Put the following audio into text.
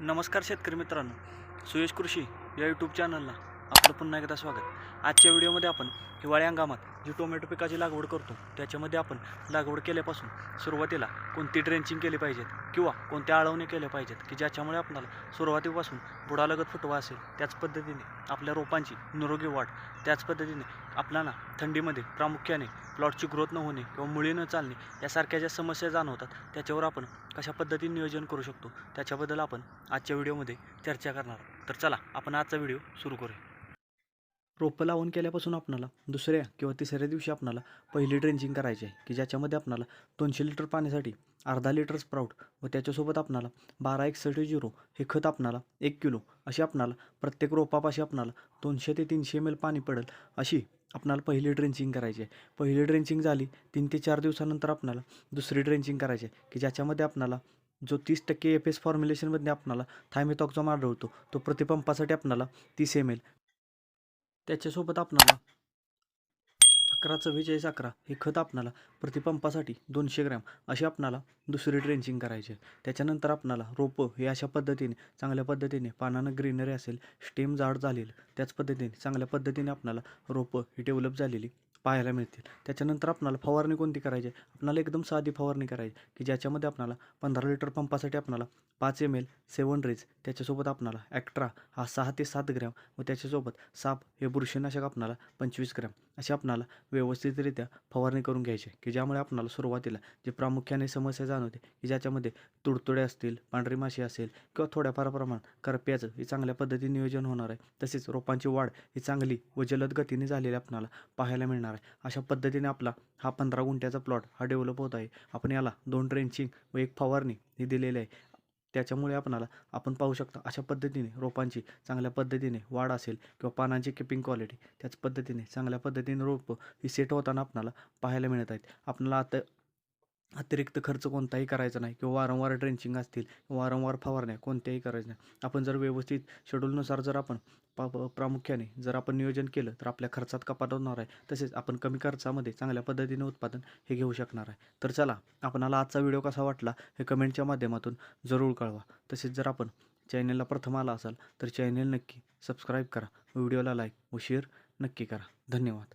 नमस्कार शेतकरी मित्रांनो सुयश कृषी या यूट्यूब चॅनलला आपलं पुन्हा एकदा स्वागत. आजच्या व्हिडिओमध्ये आपण हिवाळी हंगामात जी टोमॅटो पिकाची लागवड करतो त्याच्यामध्ये आपण लागवड केल्यापासून सुरुवातीला कोणती ड्रेंचिंग केली पाहिजेत किंवा कोणत्या आळवणी केल्या पाहिजेत की ज्याच्यामुळे आपल्याला सुरुवातीपासून बुडालगत फुटवा असेल त्याच पद्धतीने आपल्या रोपांची निरोगी वाढ. त्याच पद्धतीने आपल्याला थंडीमध्ये प्रामुख्याने प्लॉटची ग्रोथ न होणे किंवा मुळी न चालणे यासारख्या ज्या समस्या जाणवतात त्याच्यावर आपण कशा पद्धतीने नियोजन करू शकतो? त्याच्याबद्दल आपण आजच्या व्हिडिओमध्ये चर्चा करणार तर चला आपण आजचा व्हिडिओ सुरू करूया. रोपं लावून केल्यापासून आपणाला दुसऱ्या किंवा तिसऱ्या दिवशी आपणाला पहिली ड्रेंचिंग करायची आहे की ज्याच्यामध्ये आपणाला दोनशे लिटर पाण्यासाठी अर्धा लिटर स्प्राऊट व त्याच्यासोबत आपणाला बारा एकसष्ट झिरो हे खत आपणाला एक किलो अशी आपणाला प्रत्येक रोपापाशी आपणाला दोनशे ते तीनशे एम एल पाणी पडेल अशी आपणाला पहिली ड्रेंचिंग करायची आहे. पहिली ड्रेंचिंग झाली तीन ते चार दिवसानंतर आपणाला दुसरी ड्रेंचिंग करायची आहे की ज्याच्यामध्ये आपणाला जो तीस टक्के एफ एस फॉर्म्युलेशनमध्ये आपणाला थायमेथॉक्झॉम आढळतो तो प्रतिपंपासाठी आपणाला तीस एम एल त्याच्यासोबत आपणाला अकरा चव्वेचाळीस अकरा. हे खत आपणाला प्रतिपंपासाठी दोनशे ग्रॅम अशी आपणाला दुसरी ड्रेंचिंग करायची आहे. त्याच्यानंतर आपणाला रोपं हे अशा पद्धतीने चांगल्या पद्धतीने पानानं ग्रीनरी असेल स्टेम जाड झालेलं त्याच पद्धतीने चांगल्या पद्धतीने आपणाला रोपं ही डेव्हलप झालेली. पाहायला मिळतील. त्याच्यानंतर आपणाला फवारणी कोणती करायची? आहे आपणाला एकदम साधी फवारणी करायची की ज्याच्यामध्ये आपणाला पंधरा लिटर पंपासाठी आपणाला पाच एम एल सेवन रेज त्याच्यासोबत आपणाला ॲक्ट्रा हा सहा ते सात ग्रॅम व त्याच्यासोबत साप हे बुरशीनाशक आपणाला पंचवीस ग्रॅम अशी आपणाला व्यवस्थितरित्या फवारणी करून घ्यायची की ज्यामुळे आपणाला सुरुवातीला जे प्रामुख्याने समस्या जाणवते की ज्याच्यामध्ये तुडतुडे असतील पांढरी माशी असेल किंवा थोड्याफार प्रमाणात करप्याचं हे चांगल्या पद्धतीने नियोजन होणार आहे. तसेच रोपांची वाढ ही चांगली व जलद गतीने झालेली आपणाला पाहायला मिळणार आहे. अशा पद्धतीने आपला हा पंधरा गुंठ्याचा प्लॉट हा डेव्हलप होत आहे. आपण याला दोन ट्रेंचिंग व एक फवारणी हे दिलेली आहे. त्याच्यामुळे आपणाला आपण पाहू शकता अशा पद्धतीने रोपांची चांगल्या पद्धतीने वाढ असेल किंवा पानांची किपिंग क्वालिटी त्याच पद्धतीने चांगल्या पद्धतीने रोपं ही सेट होताना आपणाला पाहायला मिळत आहेत. आपल्याला आता अतिरिक्त खर्च कोणताही करायचा नाही किंवा वारंवार ड्रेंचिंग असतील वारंवार फवारण्या कोणत्याही करायच्या नाही. आपण जर व्यवस्थित शेड्यूलनुसार जर आपण पा प- प्रामुख्याने जर आपण नियोजन केलं तर आपल्या खर्चात कपात होणार आहे. तसेच आपण कमी खर्चामध्ये चांगल्या पद्धतीने उत्पादन हे घेऊ शकणार आहे. तर चला आपणाला आजचा व्हिडिओ कसा वाटला हे कमेंटच्या माध्यमातून जरूर कळवा. तसेच जर आपण चॅनलला प्रथम आला असाल तर चॅनल नक्की सबस्क्राईब करा. व्हिडिओला लाईक व शेअर नक्की करा. धन्यवाद.